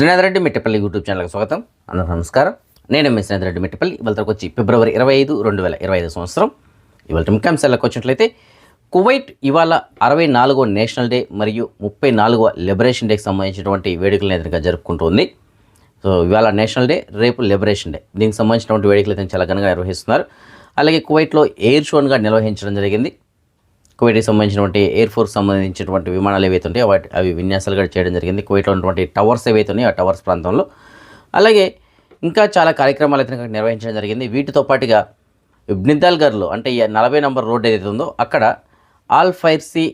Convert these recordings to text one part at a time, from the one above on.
Srinath Reddy Mittapalli YouTube ఛానల్కి స్వాగతం. అందరూ నమస్కారం. నేను మీ శ్రీనాథ్ రెడ్డి మిట్టపల్లి. ఇవాళకి వచ్చి ఫిబ్రవరి ఇరవై ఐదు రెండు వేల ఇరవై ఐదు సంవత్సరం. ఇవాళ ముఖ్యాంశాలకు వచ్చినట్లయితే కువైట్ ఇవాళ అరవై నాలుగో నేషనల్ డే మరియు ముప్పై నాలుగో లిబరేషన్ డేకి సంబంధించినటువంటి వేడుకలను ఎదురుగా జరుపుకుంటుంది. సో ఇవాళ నేషనల్ డే రేపు లిబరేషన్ డే. దీనికి సంబంధించినటువంటి వేడుకలు అయితే చాలా ఘనంగా నిర్వహిస్తున్నారు. అలాగే కువైట్లో ఎయిర్ షోన్గా నిర్వహించడం జరిగింది. కువైట్కి సంబంధించినటువంటి ఎయిర్ ఫోర్స్ సంబంధించినటువంటి విమానాలు ఏవైతే ఉంటాయో వాటి అవి విన్యాసాలు కూడా చేయడం జరిగింది. కువైట్లో ఉన్నటువంటి టవర్స్ ఏవైతే ఉన్నాయో ఆ టవర్స్ ప్రాంతంలో. అలాగే ఇంకా చాలా కార్యక్రమాలు అయితే నిర్వహించడం జరిగింది. వీటితో పాటుగా ఇబ్నిదాల్గర్లో అంటే నలభై నంబర్ రోడ్ ఏదైతే ఉందో అక్కడ ఆల్ ఫైర్సీ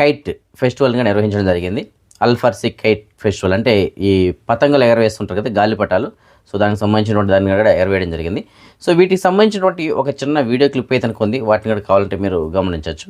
కైట్ ఫెస్టివల్గా నిర్వహించడం జరిగింది. అల్ ఫర్సీ కైట్ ఫెస్టివల్ అంటే ఈ పతంగులు ఎగరవేస్తుంటారు కదా గాలిపటాలు సో దానికి సంబంధించినటువంటి దాన్ని కూడా ఎగరవేయడం జరిగింది. సో వీటికి సంబంధించినటువంటి ఒక చిన్న వీడియో క్లిప్ అయితే ఉంది. వాటిని కూడా కావాలంటే మీరు గమనించవచ్చు.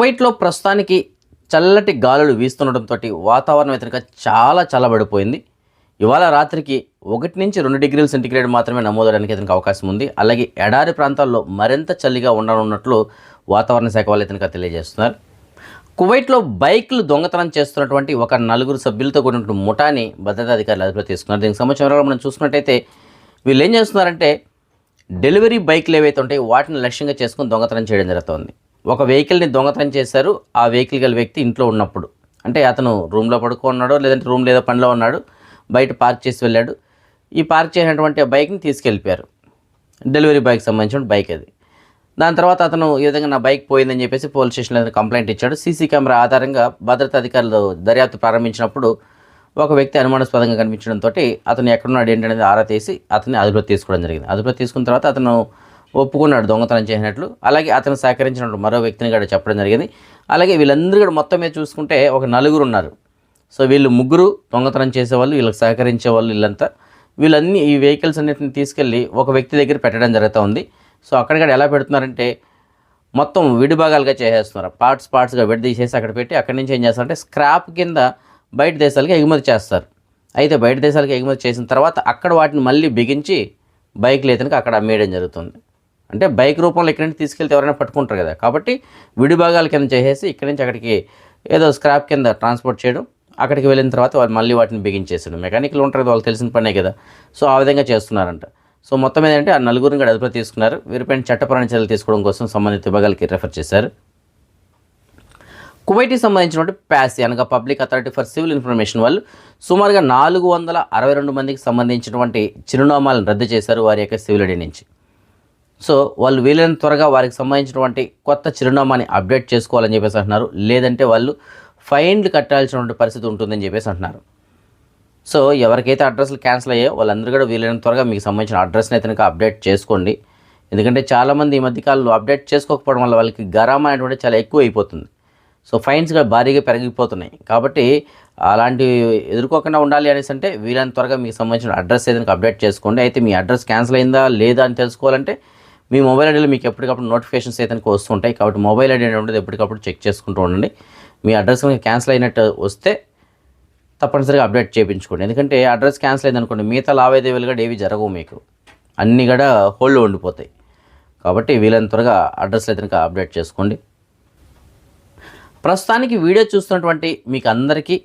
కువైట్లో ప్రస్తుతానికి చల్లటి గాలులు వీస్తుండటంతో వాతావరణం ఇతనిగా చాలా చల్లబడిపోయింది. ఇవాళ రాత్రికి ఒకటి నుంచి రెండు డిగ్రీల సెంటిగ్రేడ్ మాత్రమే నమోదవడానికి ఇతనికి అవకాశం ఉంది. అలాగే ఎడారి ప్రాంతాల్లో మరింత చలిగా ఉండనున్నట్లు వాతావరణ శాఖ వాళ్ళు ఇతనికి తెలియజేస్తున్నారు. కువైట్లో బైక్లు దొంగతనం చేస్తున్నటువంటి ఒక నలుగురు సభ్యులతో కూడినటువంటి ముఠాని భద్రతా అధికారులు అదుపులో తీసుకున్నారు. దీనికి సంబంధించిన మనం చూసుకున్నట్టయితే వీళ్ళు ఏం చేస్తున్నారంటే డెలివరీ బైక్లు ఏవైతే ఉంటాయో వాటిని లక్ష్యంగా చేసుకుని దొంగతనం చేయడం జరుగుతుంది. ఒక వెహికల్ని దొంగతనం చేశారు ఆ వెహికల్ గల వ్యక్తి ఇంట్లో ఉన్నప్పుడు. అంటే అతను రూమ్లో పడుకున్నాడో లేదంటే రూమ్ లేదా పనిలో ఉన్నాడు బయట పార్క్ చేసి వెళ్ళాడు. ఈ పార్క్ చేసినటువంటి ఆ బైక్ని తీసుకెళ్ళిపోయారు. డెలివరీ బైక్ సంబంధించిన బైక్ అది. దాని తర్వాత అతను ఈ విధంగా నా బైక్ పోయిందని చెప్పేసి పోలీస్ స్టేషన్లో కంప్లైంట్ ఇచ్చాడు. సీసీ కెమెరా ఆధారంగా భద్రతా అధికారులు దర్యాప్తు ప్రారంభించినప్పుడు ఒక వ్యక్తి అనుమానాస్పదంగా కనిపించడంతో అతను ఎక్కడున్నాడు ఏంటనేది ఆరా తీసి అతన్ని అదుపులో తీసుకోవడం జరిగింది. అదుపులో తీసుకున్న తర్వాత అతను ఒప్పుకున్నాడు దొంగతనం చేసినట్లు. అలాగే అతను సహకరించిన మరో వ్యక్తిని కూడా చెప్పడం జరిగింది. అలాగే వీళ్ళందరూ కూడా మొత్తం మీద చూసుకుంటే ఒక నలుగురు ఉన్నారు. సో వీళ్ళు ముగ్గురు దొంగతనం చేసేవాళ్ళు వీళ్ళకి సహకరించే వాళ్ళు వీళ్ళంతా. వీళ్ళన్నీ ఈ వెహికల్స్ అన్నిటిని తీసుకెళ్ళి ఒక వ్యక్తి దగ్గర పెట్టడం జరుగుతూ ఉంది. సో అక్కడ కూడా ఎలా పెడుతున్నారంటే మొత్తం విడిభాగాలుగా చేసేస్తున్నారు. పార్ట్స్ పార్ట్స్గా విడదీసేసి అక్కడ పెట్టి అక్కడి నుంచి ఏం చేస్తారంటే స్క్రాప్ కింద బయట దేశాలకి ఎగుమతి చేస్తారు. అయితే బయట దేశాలకి ఎగుమతి చేసిన తర్వాత అక్కడ వాటిని మళ్ళీ బిగించి బైక్లు లేతనికి అక్కడ అమ్మేయడం జరుగుతుంది. అంటే బైక్ రూపంలో ఇక్కడి నుంచి తీసుకెళ్తే ఎవరైనా పట్టుకుంటారు కదా. కాబట్టి విడి భాగాల కింద చేసేసి ఇక్కడి నుంచి అక్కడికి ఏదో స్క్రాప్ కింద ట్రాన్స్పోర్ట్ చేయడం అక్కడికి వెళ్ళిన తర్వాత వాళ్ళు మళ్ళీ వాటిని బిగించేసాడు మెకానికల్ ఉంటారు కదా వాళ్ళు తెలిసిన పనే కదా. సో ఆ విధంగా చేస్తున్నారంట. సో మొత్తం ఏంటంటే ఆ నలుగురిని కూడా అదుపులో తీసుకున్నారు. వీరిపైన చట్టపరమైన చర్యలు తీసుకోవడం కోసం సంబంధిత విభాగాలకి రెఫర్ చేశారు. కువైట్కి సంబంధించినటువంటి ప్యాసి అనగా public authority for civil information వాళ్ళు సుమారుగా నాలుగు వందల అరవై రెండు మందికి సంబంధించినటువంటి చిరునామాలను రద్దు చేశారు వారి యొక్క సివిల్ ఐడి నుంచి. సో వాళ్ళు వీలైనంత త్వరగా వారికి సంబంధించినటువంటి కొత్త చిరునామాని అప్డేట్ చేసుకోవాలని చెప్పేసి అంటున్నారు. లేదంటే వాళ్ళు ఫైన్లు కట్టాల్సినటువంటి పరిస్థితి ఉంటుందని చెప్పేసి అంటున్నారు. సో ఎవరికైతే అడ్రస్లు క్యాన్సిల్ అయ్యాయో వాళ్ళందరూ కూడా వీలైన త్వరగా మీకు సంబంధించిన అడ్రస్ని అయితే కనుక అప్డేట్ చేసుకోండి. ఎందుకంటే చాలామంది ఈ మధ్యకాలంలో అప్డేట్ చేసుకోకపోవడం వల్ల వాళ్ళకి గరామ అనేటువంటి చాలా ఎక్కువ అయిపోతుంది. సో ఫైన్స్ కూడా భారీగా పెరిగిపోతున్నాయి. కాబట్టి అలాంటివి ఎదుర్కోకుండా ఉండాలి అనేసి అంటే వీలైన త్వరగా మీకు సంబంధించిన అడ్రస్ ఏదైనా అప్డేట్ చేసుకోండి. అయితే మీ అడ్రస్ క్యాన్సిల్ అయిందా లేదా అని తెలుసుకోవాలంటే మీ మొబైల్ ఐడీలో మీకు ఎప్పటికప్పుడు నోటిఫికేషన్స్ అయితే వస్తుంటాయి. కాబట్టి మొబైల్ ఐడి అనేది ఎప్పటికప్పుడు చెక్ చేసుకుంటూ ఉండండి. మీ అడ్రస్ కనుక క్యాన్సిల్ అయినట్టు వస్తే తప్పనిసరిగా అప్డేట్ చేయించుకోండి. ఎందుకంటే అడ్రస్ క్యాన్సిల్ అయింది అనుకోండి మిగతా లావాదేవీలు కూడా ఏవి జరగవు మీకు. అన్నీ కూడా హోల్డ్లో ఉండిపోతాయి. కాబట్టి వీలైనంత త్వరగా అడ్రస్ అయితే కనుక అప్డేట్ చేసుకోండి. ప్రస్తుతానికి వీడియో చూస్తున్నటువంటి మీకు అందరికీ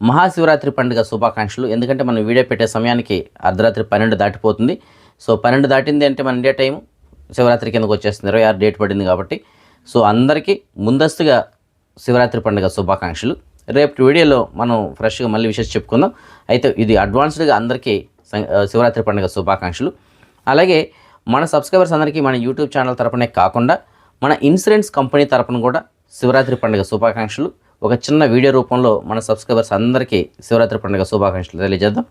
మహాశివరాత్రి పండుగ శుభాకాంక్షలు. ఎందుకంటే మనం వీడియో పెట్టే సమయానికి అర్ధరాత్రి పన్నెండు దాటిపోతుంది. సో పన్నెండు దాటింది అంటే మన ఇండియా టైం శివరాత్రి కిందకు వచ్చేస్తుంది ఇరవై ఆరు డేట్ పడింది కాబట్టి. సో అందరికీ ముందస్తుగా శివరాత్రి పండుగ శుభాకాంక్షలు. రేపు వీడియోలో మనం ఫ్రెష్గా మళ్ళీ విషయం చెప్పుకుందాం. అయితే ఇది అడ్వాన్స్డ్గా అందరికీ శివరాత్రి పండుగ శుభాకాంక్షలు. అలాగే మన సబ్స్క్రైబర్స్ అందరికీ మన యూట్యూబ్ ఛానల్ తరపునే కాకుండా మన ఇన్సూరెన్స్ కంపెనీ తరపున కూడా శివరాత్రి పండుగ శుభాకాంక్షలు. ఒక చిన్న వీడియో రూపంలో మన సబ్స్క్రైబర్స్ అందరికీ శివరాత్రి పండుగ శుభాకాంక్షలు తెలియజేద్దాం.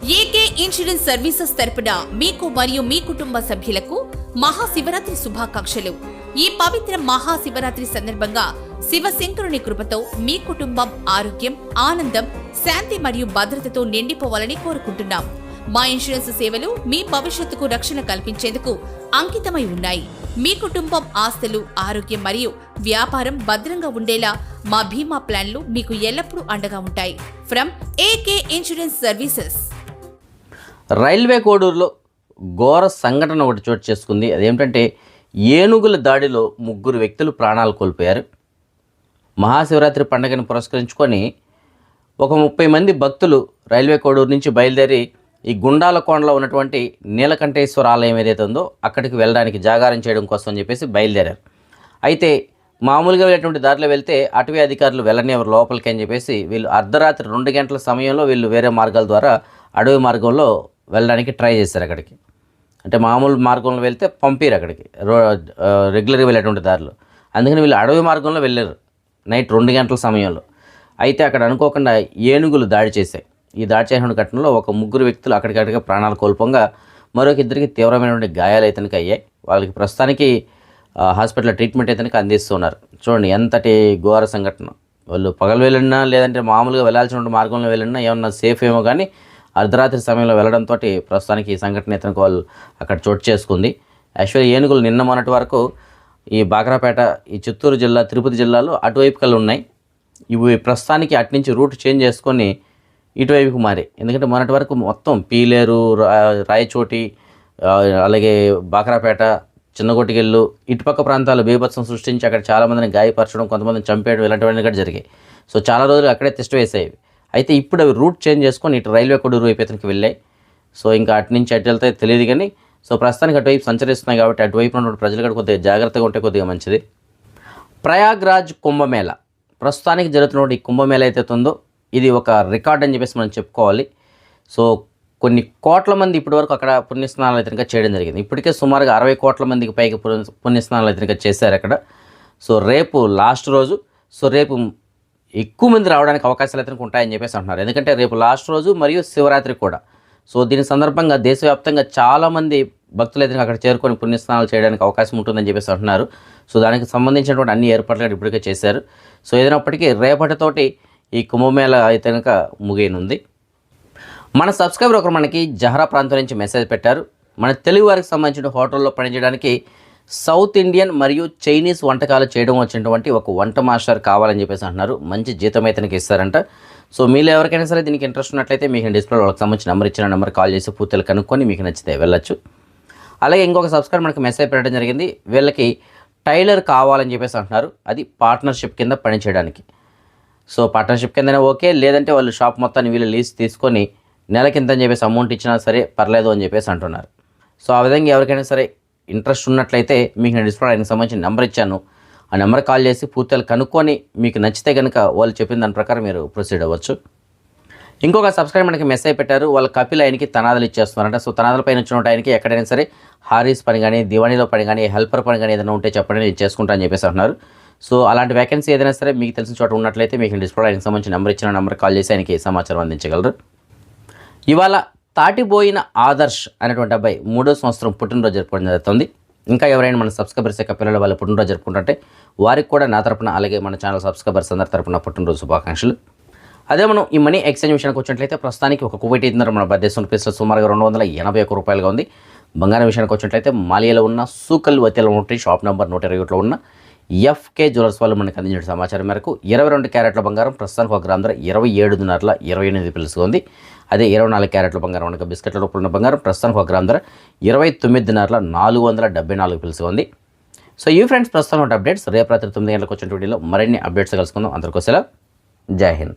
ఏకే ఇన్సూరెన్స్ సర్వీసెస్ తరపున మీకు మరియు మీ కుటుంబ సభ్యులకు మహాశివరాత్రి శుభాకాంక్షలు. ఈ పవిత్ర మహాశివరాత్రి సందర్భంగా శివశంకరుని కృపతో మీ కుటుంబం ఆరోగ్యం ఆనందం శాంతి మరియు భద్రతతో నిండిపోవాలని కోరుకుంటున్నాం. మా ఇన్సూరెన్స్ సేవలు మీ భవిష్యత్తుకు రక్షణ కల్పించేందుకు అంకితమై ఉన్నాయి. మీ కుటుంబం ఆస్తులు ఆరోగ్యం మరియు వ్యాపారం భద్రంగా ఉండేలా మా బీమా ప్లాన్లు మీకు ఎల్లప్పుడూ అండగా ఉంటాయి. From AK insurance services. Railway కోడూరులో ఘోర సంఘటన ఒకటి చోటు చేసుకుంది. అదేమిటంటే ఏనుగుల దాడిలో ముగ్గురు వ్యక్తులు ప్రాణాలు కోల్పోయారు. మహాశివరాత్రి పండుగను పురస్కరించుకొని ఒక ముప్పై మంది భక్తులు రైల్వే కోడూరు నుంచి బయలుదేరి ఈ గుండాలకోండలో ఉన్నటువంటి నీలకంఠేశ్వర ఆలయం ఏదైతే ఉందో అక్కడికి వెళ్ళడానికి జాగారం చేయడం కోసం అని చెప్పేసి బయలుదేరారు. అయితే మామూలుగా వెళ్ళేటువంటి దారిలో వెళ్తే అటవీ అధికారులు వెళ్ళనివ్వరు లోపలికి అని చెప్పేసి వీళ్ళు అర్ధరాత్రి రెండు గంటల సమయంలో వీళ్ళు వేరే మార్గాల ద్వారా అడవి మార్గంలో వెళ్ళడానికి ట్రై చేశారు అక్కడికి. అంటే మామూలు మార్గంలో వెళ్తే పంపిరు అక్కడికి. రో రెగ్యులర్గా వెళ్ళేటువంటి దారిలో. అందుకని వీళ్ళు అడవి మార్గంలో వెళ్ళారు. నైట్ రెండు గంటల సమయంలో. అయితే అక్కడ అనుకోకుండా ఏనుగులు దాడి చేశాయి. ఈ దాడి చేసిన ఘటనలో ఒక ముగ్గురు వ్యక్తులు అక్కడికక్కడిగా ప్రాణాలు కోల్పోగా మరొక ఇద్దరికి తీవ్రమైనటువంటి గాయాలు అయితే అయ్యాయి. వాళ్ళకి ప్రస్తుతానికి హాస్పిటల్ హాస్పిటల్లో ట్రీట్మెంట్ అయితే అందిస్తున్నారు. చూడండి ఎంతటి ఘోర సంఘటన. వాళ్ళు పగలు వెళ్ళినా లేదంటే మామూలుగా వెళ్ళాల్సిన మార్గంలో వెళ్ళినా ఏమన్నా సేఫ్ ఏమో కానీ అర్ధరాత్రి సమయంలో వెళ్ళడంతో ప్రస్తుతానికి ఈ సంఘటన ఇతనికి అక్కడ చోటు చేసుకుంది. యాక్చువల్లీ ఏనుగులు నిన్న మొన్నటి వరకు ఈ బాగ్రాపేట ఈ చిత్తూరు జిల్లా తిరుపతి జిల్లాలో అటువైపు కల్లా ఉన్నాయి. ఇవి ప్రస్తుతానికి అటు నుంచి రూట్ చేంజ్ చేసుకొని ఇటువైపుకు మారి. ఎందుకంటే మొన్నటి వరకు మొత్తం పీలేరు రాయచోటి అలాగే బాక్రాపేట చిన్నగొట్టిగెళ్ళు ఇటుపక్క ప్రాంతాలు బీభత్సం సృష్టించి అక్కడ చాలామందిని గాయపరచడం కొంతమందిని చంపేయడం ఇలాంటివన్నీ కూడా జరిగాయి. సో చాలా రోజులు అక్కడే తిష్ట వేసాయి అయితే ఇప్పుడు అవి రూట్ చేంజ్ చేసుకొని ఇటు రైల్వే కొడూరు వైపు ఇతనికి వెళ్ళాయి. సో ఇంకా అటు నుంచి అటు వెళ్తే తెలియదు కానీ సో ప్రస్తుతానికి అటువైపు సంచరిస్తున్నాయి కాబట్టి అటువైపు ఉన్నటువంటి ప్రజలు కూడా కొద్దిగా జాగ్రత్తగా ఉంటే కొద్దిగా మంచిది. ప్రయాగ్రాజ్ కుంభమేళ. ప్రస్తుతానికి జరుగుతున్నటువంటి ఈ కుంభమేళ అయితే ఉందో ఇది ఒక రికార్డ్ అని చెప్పేసి మనం చెప్పుకోవాలి. సో కొన్ని కోట్ల మంది ఇప్పటివరకు అక్కడ పుణ్యస్నానాలు అయితే చేయడం జరిగింది. ఇప్పటికే సుమారుగా అరవై కోట్ల మందికి పైకి పుణ్య- పుణ్యస్నానాలు అయితే చేశారు అక్కడ. సో రేపు లాస్ట్ రోజు సో రేపు ఎక్కువ మంది రావడానికి అవకాశాలు అయితే ఉంటాయని చెప్పేసి అంటున్నారు. ఎందుకంటే రేపు లాస్ట్ రోజు మరియు శివరాత్రి కూడా. సో దీని సందర్భంగా దేశవ్యాప్తంగా చాలామంది భక్తులు అయితే అక్కడ చేరుకొని పుణ్యస్నానాలు చేయడానికి అవకాశం ఉంటుందని చెప్పేసి అంటున్నారు. సో దానికి సంబంధించినటువంటి అన్ని ఏర్పాట్లు ఇప్పటికే చేశారు. సో ఏదైనప్పటికీ రేపటితోటి ఈ కుంభమేళ అయితే కనుక ముగియనుంది. మన సబ్స్క్రైబర్ ఒకరు మనకి జహరా ప్రాంతం నుంచి మెసేజ్ పెట్టారు. మన తెలుగు వారికి సంబంధించిన హోటల్లో పనిచేయడానికి సౌత్ ఇండియన్ మరియు చైనీస్ వంటకాలు చేయడం వచ్చినటువంటి ఒక వంట మాస్టర్ కావాలని చెప్పేసి అంటున్నారు. మంచి జీతం అయితే ఇస్తారంట. సో మీలో ఎవరికైనా సరే దీనికి ఇంట్రెస్ట్ ఉన్నట్లయితే మీకు డిస్ప్లే వాళ్ళకి సంబంధించిన నెంబర్ ఇచ్చిన నెంబర్ కాల్ చేసి పూర్తిగా కనుక్కొని మీకు నచ్చితే వెళ్ళొచ్చు. అలాగే ఇంకొక సబ్స్క్రైబ్ మనకి మెసేజ్ పెట్టడం జరిగింది. వీళ్ళకి టైలర్ కావాలని చెప్పేసి అంటున్నారు. అది పార్ట్నర్షిప్ కింద పనిచేయడానికి సో పార్ట్నర్షిప్ కిందనే ఓకే. లేదంటే వాళ్ళు షాప్ మొత్తాన్ని వీళ్ళు లీజ్ తీసుకొని నెలకింత అని చెప్పేసి అమౌంట్ ఇచ్చినా సరే పర్లేదు అని చెప్పేసి అంటున్నారు. సో ఆ విధంగా ఎవరికైనా సరే ఇంట్రెస్ట్ ఉన్నట్లయితే మీకు నేను డిస్ప్లే ఆయనకు సంబంధించిన నెంబర్ ఇచ్చాను. ఆ నెంబర్ కాల్ చేసి పూర్తిగా కనుక్కొని మీకు నచ్చితే కనుక వాళ్ళు చెప్పిన దాని ప్రకారం మీరు ప్రొసీడ్ అవ్వచ్చు. ఇంకొక సబ్స్క్రైబ్ మనకి మెసేజ్ పెట్టారు వాళ్ళ కపిల్ ఆయనకి తనాదులు ఇచ్చేస్తున్నారంట. సో తనాదుల పైన వచ్చిన ఆయనకి ఎక్కడైనా సరే హారీస్ పని కానీ దివాణిలో పని కానీ హెల్పర్ పని కానీ ఏదైనా ఉంటే చెప్పండి నేను చేసుకుంటా అని చెప్పేసి అంటున్నారు. సో అలాంటి వేకెన్సీ ఏదైనా సరే మీకు తెలిసిన చోట ఉన్నట్లయితే మీకు డిస్ప్లే ఆయనకి సంబంధించిన నెంబర్ ఇచ్చిన నెంబర్ కాల్ చేసి ఆయనకి సమాచారం అందించగలరు. ఇవాళ తాటిపోయిన ఆదర్శ్ అనేటువంటి అబ్బాయి మూడో సంవత్సరం పుట్టినరోజు జరుపుకోవడం జరుగుతుంది. ఇంకా ఎవరైనా మన సబ్స్క్రైబర్స్ యొక్క పిల్లలు వాళ్ళ పుట్టినరోజు జరుపుకుంటుంటే వారికి కూడా నా తరపున అలాగే మన ఛానల్ సబ్స్క్రైబర్స్ అందరి తరపున పుట్టినరోజు శుభాకాంక్షలు. అదే మనం ఈ మనీ ఎక్స్చేంజ్ విషయానికి వచ్చినట్లయితే ప్రస్తుతానికి ఒక కువైట్ ఐదున్నర మన భారతదేశం రూపీస్లో సుమారుగా రెండు వందల ఎనభై ఒక్క రూపాయలుగా ఉంది. బంగారం విషయానికి వచ్చినట్లయితే మాలియాలో ఉన్న సూకల్ వతిలో ఉంటే షాప్ నెంబర్ నూట ఇరవై ఒకటిలో ఉన్న ఎఫ్కే జ్యువెలర్స్ వాళ్ళు మనకు అందించిన సమాచారం మేరకు ఇరవై రెండు క్యారెట్ల బంగారం ప్రస్తుతానికి ఒక గ్రామ ధర ఇరవై ఏడున్నరల ఇరవై ఎనిమిది పిలుసుగా ఉంది అదే ఇరవై నాలుగు క్యారెట్ల బంగారం మనకు బిస్కెట్ల రూపంలో ఉన్న బంగారం ప్రస్తుతానికి ఒక గ్రామ ధర ఇరవై తొమ్మిదిన్నరల నాలుగు వందల డెబ్బై నాలుగు పిలుసుగా ఉంది సో ఈ ఫ్రెండ్స్ ప్రస్తుతం ఉన్న అప్డేట్స్ రేపు రాత్రి తొమ్మిది గంటలకు వచ్చిన వీడియోలో మరిన్ని అప్డేట్స్ కలుసుకుందాం. అందరికోసం జై హింద్.